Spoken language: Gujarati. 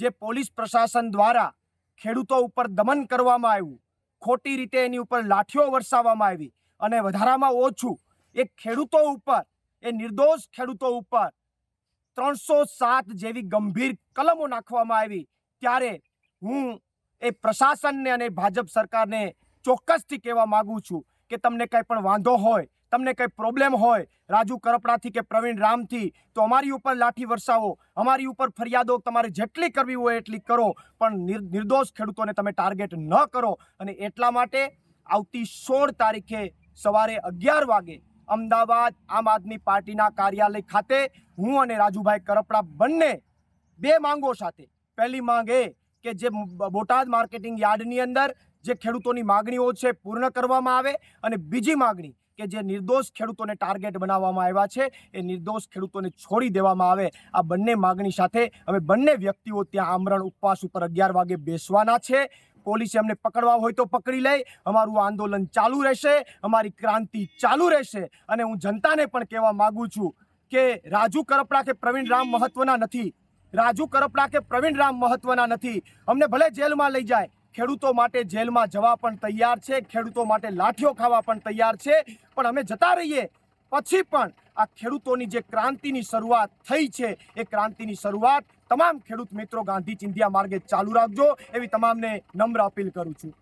જે પોલીસ પ્રશાસન દ્વારા ખેડૂતો ઉપર દમન કરવામાં આવ્યું, ખોટી રીતે એની ઉપર લાઠીઓ વરસાવવામાં આવી અને વધારામાં ઓછું, એ ખેડૂતો ઉપર, એ નિર્દોષ ખેડૂતો ઉપર ત્રણસો સાત જેવી ગંભીર કલમો નાખવામાં આવી. ત્યારે હું એ પ્રશાસનને અને ભાજપ સરકારને ચોક્કસથી કહેવા માગું છું કે તમને કંઈ પણ વાંધો હોય તમને કંઈ પ્રોબ્લેમ હોય, રાજુ કરપડાથી કે પ્રવીણ રામથી, તો અમારી ઉપર લાઠી વરસાવો. અમારી ઉપર ફરિયાદો તમારે જેટલી કરવી હોય એટલી કરો, પણ નિર- નિર્દોષ ખેડૂતોને તમે ટાર્ગેટ ન કરો. અને એટલા માટે આવતી સોળ તારીખે સવારે અગિયાર વાગે અમદાવાદ આમ આદમી પાર્ટીના કાર્યાલય ખાતે હું અને રાજુભાઈ કરપડા બંને બે માંગો સાથે, પહેલી માંગ એ કે જે બોટાદ માર્કેટિંગ યાર્ડની અંદર જે ખેડૂતોની માગણીઓ છે પૂર્ણ કરવામાં આવે અને બીજી માગણી કે જે નિર્દોષ ખેડૂતોને ટાર્ગેટ બનાવવામાં આવ્યા છે, એ નિર્દોષ ખેડૂતોને છોડી દેવામાં આવે. આ બંને માગણી સાથે હવે બંને વ્યક્તિઓ ત્યાં આમરણ ઉપવાસ ઉપર અગિયાર વાગે બેસવાના છે. પોલીસે અમને પકડવા હોય તો પકડી લે અમારું આંદોલન ચાલુ રહેશે. અમારી ક્રાંતિ ચાલુ રહેશે. અને હું જનતાને પણ કહેવા માગું છું કે રાજુ કરપડા કે પ્રવીણ રામ મહત્વના નથી. રાજુ કરપડા કે પ્રવીણ રામ મહત્વના નથી. અમને ભલે જેલમાં લઈ જાય ખેડૂતો માટે જેલમાં જવા પણ તૈયાર છે, ખેડૂતો માટે લાઠીઓ ખાવા પણ તૈયાર છે. પણ અમે જતા રહીએ, પછી પણ આ ખેડૂતોની જે ક્રાંતિની શરૂઆત થઈ છે, એ ક્રાંતિની શરૂઆત તમામ ખેડૂત મિત્રો ગાંધી ચિંધિયા માર્ગે ચાલુ રાખજો. એવી તમામને નમ્ર અપીલ કરું છું.